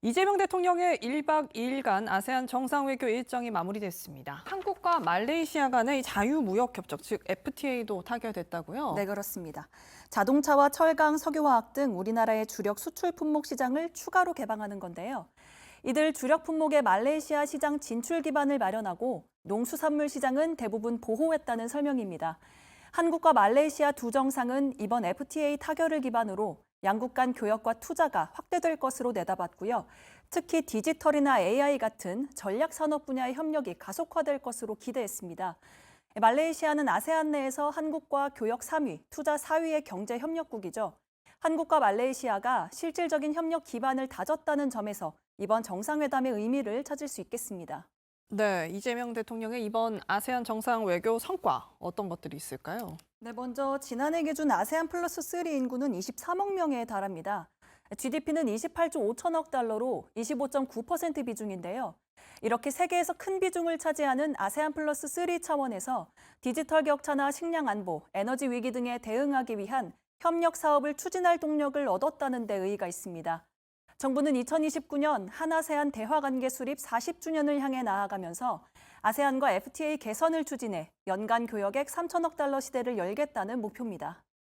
이재명 대통령의 1박 2일간 아세안 정상외교 일정이 마무리됐습니다. 한국과 말레이시아 간의 자유무역협정, 즉 FTA도 타결됐다고요? 네, 그렇습니다. 자동차와 철강, 석유화학 등 우리나라의 주력 수출 품목 시장을 추가로 개방하는 건데요. 이들 주력 품목의 말레이시아 시장 진출 기반을 마련하고 농수산물 시장은 대부분 보호했다는 설명입니다. 한국과 말레이시아 두 정상은 이번 FTA 타결을 기반으로 양국 간 교역과 투자가 확대될 것으로 내다봤고요. 특히 디지털이나 AI 같은 전략 산업 분야의 협력이 가속화될 것으로 기대했습니다. 말레이시아는 아세안 내에서 한국과 교역 3위, 투자 4위의 경제 협력국이죠. 한국과 말레이시아가 실질적인 협력 기반을 다졌다는 점에서 이번 정상회담의 의미를 찾을 수 있겠습니다. 네, 이재명 대통령의 이번 아세안 정상 외교 성과 어떤 것들이 있을까요? 네, 먼저 지난해 기준 아세안 플러스 3 인구는 23억 명에 달합니다. GDP는 28조 5천억 달러로 25.9% 비중인데요. 이렇게 세계에서 큰 비중을 차지하는 아세안 플러스 3 차원에서 디지털 격차나 식량 안보, 에너지 위기 등에 대응하기 위한 협력 사업을 추진할 동력을 얻었다는 데 의의가 있습니다. 정부는 2029년 한아세안 대화관계 수립 40주년을 향해 나아가면서 아세안과 FTA 개선을 추진해 연간 교역액 3천억 달러 시대를 열겠다는 목표입니다.